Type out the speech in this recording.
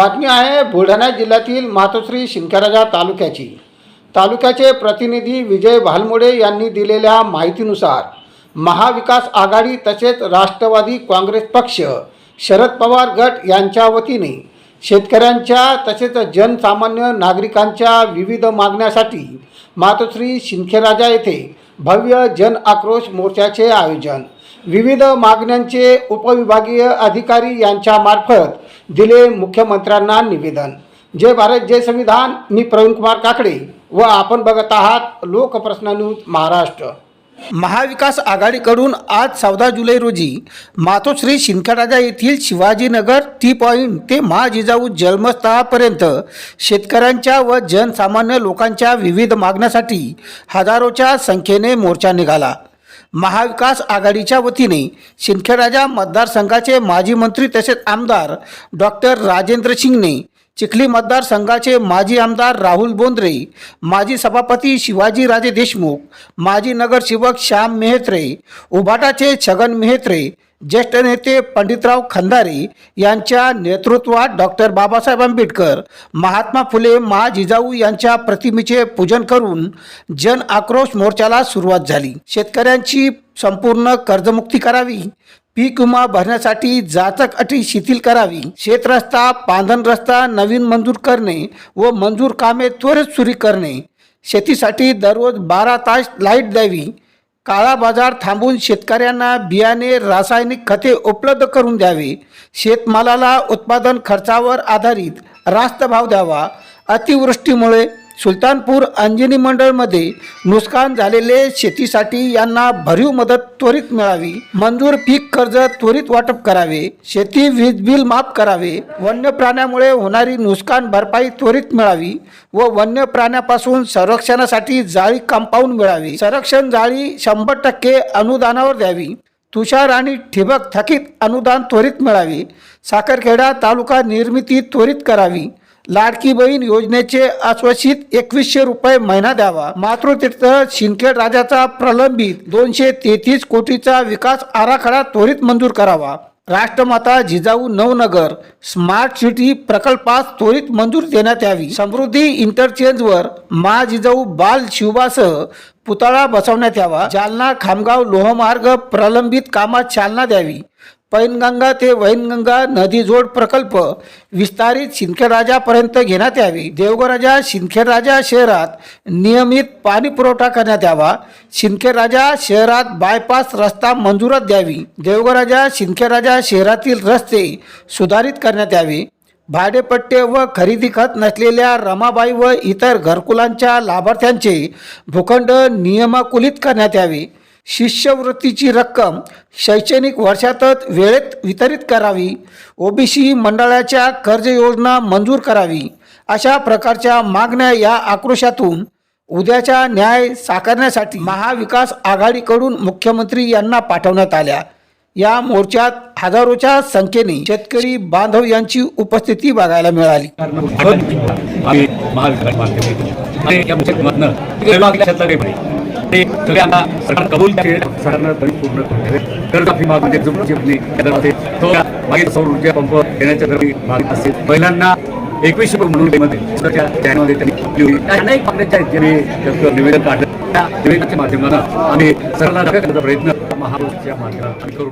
बातमी आहे बुलढाणा जिल्ह्यातील मातोश्री शिंकराजा तालुक्याची. तालुक्याचे प्रतिनिधी विजय भालमोडे यांनी दिलेल्या माहितीनुसार महाविकास आघाडी तसेच राष्ट्रवादी काँग्रेस पक्ष शरद पवार गट यांच्या वतीने शेतकऱ्यांच्या तसेच जनसामान्य नागरिकांच्या विविध मागण्यासाठी मातोश्री शिंखेराजा येथे भव्य जन आक्रोश मोर्चाचे आयोजन विविध मागण्यांचे उपविभागीय अधिकारी यांच्यामार्फत दिले मुख्यमंत्र्यांना निवेदन. जय भारत जय संविधान. मी प्रवीण कुमार काकडे व आपण बघत आहात लोकप्रश्न न्यूज महाराष्ट्र. महाविकास आघाडीकडून आज चौदा जुलै रोजी मातोश्री शिंदखेडाजा येथील शिवाजीनगर टी पॉईंट ते महाजिजाऊ जन्मस्थळापर्यंत शेतकऱ्यांच्या व जनसामान्य लोकांच्या विविध मागण्यासाठी हजारोच्या संख्येने मोर्चा निघाला. महाविकास आघाडीच्या वतीने शिंदखेडाजा मतदारसंघाचे माजी मंत्री तसेच आमदार डॉक्टर राजेंद्र शिंगणे चिखली मतदारसंघाचे माजी आमदार राहुल बोंद्रे माजी सभापती शिवाजीराजे देशमुख माजी नगरसेवक श्याम मेहत्रे उभाटाचे छगन मेहत्रे ज्येष्ठ नेते पंडितराव खंदारे यांच्या नेतृत्वात डॉक्टर बाबासाहेब आंबेडकर महात्मा फुले मा जिजाऊ यांच्या प्रतिमेचे पूजन करून जन आक्रोश मोर्चाला सुरुवात झाली. शेतकऱ्यांची संपूर्ण कर्जमुक्ती करावी. पीक विमा भरण्यासाठी जाचक अटी शिथिल करावी. शेतरस्ता पांधन रस्ता नवीन मंजूर करणे व मंजूर कामे त्वरित सुरू करणे. शेतीसाठी दररोज बारा तास लाइट द्यावी. काळा बाजार थांबवून शेतकऱ्यांना बियाणे रासायनिक खते उपलब्ध करून द्यावे. शेतमालाला उत्पादन खर्चावर आधारित रास्त भाव द्यावा. अतिवृष्टीमुळे सुलतानपूर अंजनी मंडळमध्ये नुकसान झालेले शेतीसाठी यांना भरीव मदत त्वरित मिळावी मंजूर पीक कर्ज त्वरित वाटप करावे शेती वीज बिल माफ करावे वन्य प्राण्यामुळे होणारी नुकसान भरपाई त्वरित मिळावी व वन्य प्राण्यापासून संरक्षणासाठी जाळी कंपाऊंड मिळावी. संरक्षण जाळी शंभर टक्के अनुदानावर द्यावी. तुषार आणि ठिबक थकीत अनुदान त्वरित मिळावे. साखरखेडा तालुका निर्मिती त्वरित करावी. लाडकी बहीण योजनेचे आश्वासित एकवीसशे रुपये महिना द्यावा. मातृतीर्थ शिंदखेड राजाचा प्रलंबित दोनशे तेहतीस कोटीचा विकास आराखडा त्वरित मंजूर करावा. राष्ट्रमाता जिजाऊ नवनगर स्मार्ट सिटी प्रकल्पास त्वरित मंजूर देण्यात यावी. समृद्धी इंटरचेंजवर मा जिजाऊ बाल शिवबासह पुतळा बसवण्यात यावा. जालना खामगाव लोहमार्ग प्रलंबित कामात चालना द्यावी. पैनगंगा ते वैनगंगा नदी जोड प्रकल्प विस्तारित शिंदखेडराजापर्यंत घेण्यात यावी. देवगराजा शिंदखेडराजा शहरात नियमित पाणी पुरवठा करण्यात यावा. शिंदखेडराजा शहरात बायपास रस्ता मंजुरात द्यावी. देवगराजा शिंदखेडराजा शहरातील रस्ते सुधारित करण्यात यावे. भाडेपट्टे व खरेदी खत नसलेल्या रमाबाई व इतर घरकुलांच्या लाभार्थ्यांचे भूखंड नियमाकुलित करण्यात यावे. शिष्यवृत्तीची रक्कम शैक्षणिक वर्षातच वेळेत वितरित करावी. ओबीसी मंडळाच्या कर्ज योजना मंजूर करावी. अशा प्रकारच्या मागण्या या आक्रोशातून उद्याच्या न्याय साकारण्यासाठी महाविकास आघाडीकडून मुख्यमंत्री यांना पाठवण्यात आल्या. या मोर्चात हजारोच्या संख्येने शेतकरी बांधव यांची उपस्थिती बघायला मिळाली. आम्ही महाविकास ते सगळ्यांना सरकार कबूल पूर्ण कर्जमाफी मागणी जमीनची तो मागे सौर ऊर्जा पंप देण्याच्या दरम्यान मागणी असेल महिलांना एकवीसशे रुपये म्हणून त्यांनी अनेक मागण्यांच्या निवेदन काढलं. त्या निवेदनाच्या माध्यमातून आम्ही सरकारला करण्याचा प्रयत्न महाराष्ट्राच्या माध्यमात करू.